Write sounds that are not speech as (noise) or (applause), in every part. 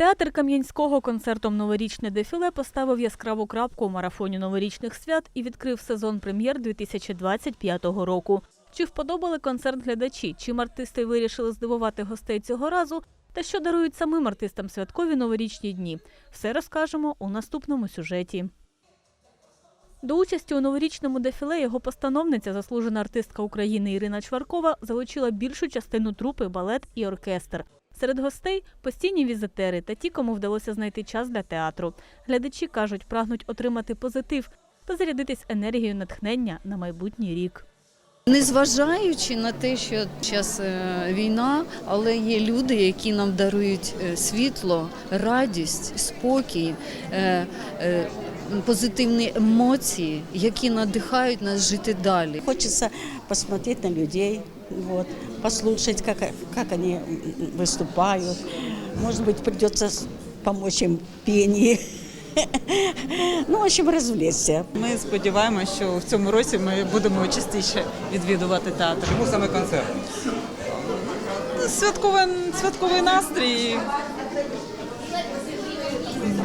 Театр Кам'янського концертом Новорічне дефіле поставив яскраву крапку у марафоні новорічних свят і відкрив сезон прем'єр 2025 року. Чи вподобали концерт глядачі? Чим артисти вирішили здивувати гостей цього разу? Та що дарують самим артистам святкові новорічні дні? Все розкажемо у наступному сюжеті. До участі у новорічному дефіле його постановниця, заслужена артистка України Ірина Чваркова, залучила більшу частину трупи, балет і оркестр. Серед гостей постійні візитери та ті, кому вдалося знайти час для театру. Глядачі кажуть, прагнуть отримати позитив та зарядитись енергією натхнення на майбутній рік. Незважаючи на те, що час е, війна, але є люди, які нам дарують е, світло, радість, спокій, е, позитивні емоції, які надихають нас жити далі. Хочется посмотреть на людей, вот, послушать, как, как они выступают. Может быть, придется помочь им в пении. (laughs) Ну, в общем, развлечься. Ми сподіваємося, що в цьому році ми будемо частіше відвідувати театр. Чому саме концерт? Святковий, святковий настрій,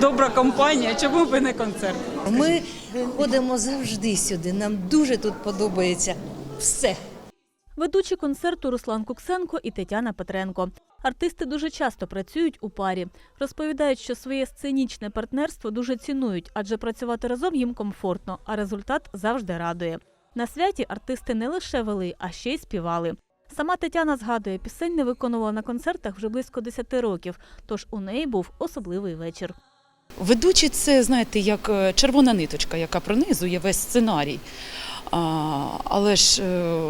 добра компанія. Чому б і не концерт? Ми ходимо завжди сюди. Нам дуже тут подобається все. Ведучі концерту Руслан Куксенко і Тетяна Петренко. Артисти дуже часто працюють у парі. Розповідають, що своє сценічне партнерство дуже цінують, адже працювати разом їм комфортно, а результат завжди радує. На святі артисти не лише вели, а ще й співали. Сама Тетяна згадує, пісень не виконувала на концертах вже близько 10 років, тож у неї був особливий вечір. Ведучий це, знаєте, як е, червона ниточка, яка пронизує весь сценарій. Але ж е,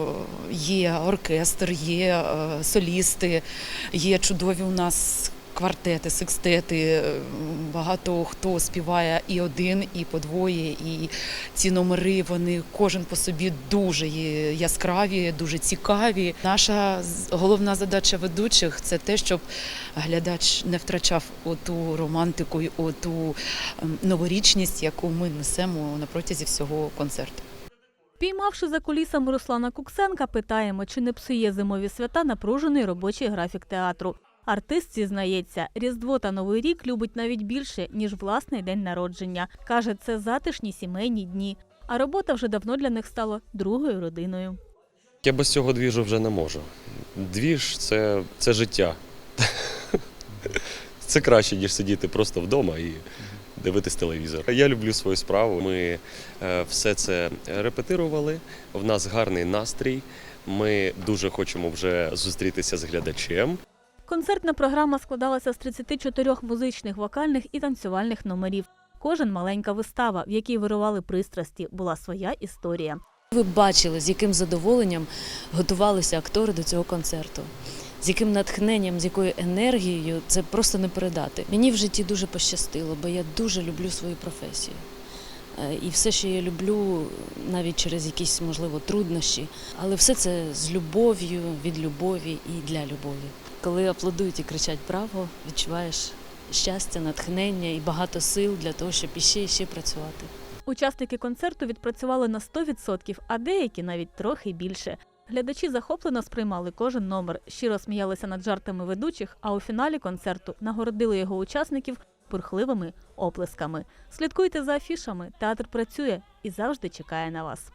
є оркестр, є е, солісти, є чудові у нас квартети, секстети. е, Багато хто співає і один, і по двоє. І ці номери вони кожен по собі дуже яскраві, дуже цікаві. Наша головна задача ведучих це те, щоб глядач не втрачав оту романтику, оту ем, новорічність, яку ми несемо на протязі всього концерту. Піймавши за кулісами Руслана Куксенка, питаємо, чи не псує зимові свята напружений робочий графік театру. Артист зізнається, Різдво та Новий рік любить навіть більше, ніж власний день народження. Каже, це затишні сімейні дні. А робота вже давно для них стала другою родиною. Я без цього двіжу вже не можу. Двіж це, це життя. (laughs) Це краще, ніж сидіти просто вдома і дивитись телевізор. Я люблю свою справу. Ми е, все це репетирували. В нас гарний настрій. Ми дуже хочемо вже зустрітися з глядачем. Концертна програма складалася з 34 музичних, вокальних і танцювальних номерів. Кожен маленька вистава, в якій вирували пристрасті, була своя історія. Ви бачили, з яким задоволенням готувалися актори до цього концерту, з яким натхненням, з якою енергією це просто не передати. Мені в житті дуже пощастило, бо я дуже люблю свою професію. Е, І все, що я люблю, навіть через якісь, можливо, труднощі, але все це з любов'ю, від любові і для любові. Коли аплодують і кричать браво, відчуваєш щастя, натхнення і багато сил для того, щоб іще і ще працювати. Учасники концерту відпрацювали на 100%, а деякі навіть трохи більше. Глядачі захоплено сприймали кожен номер, щиро сміялися над жартами ведучих, а у фіналі концерту нагородили його учасників бурхливими оплесками. Слідкуйте за афішами, театр працює і завжди чекає на вас.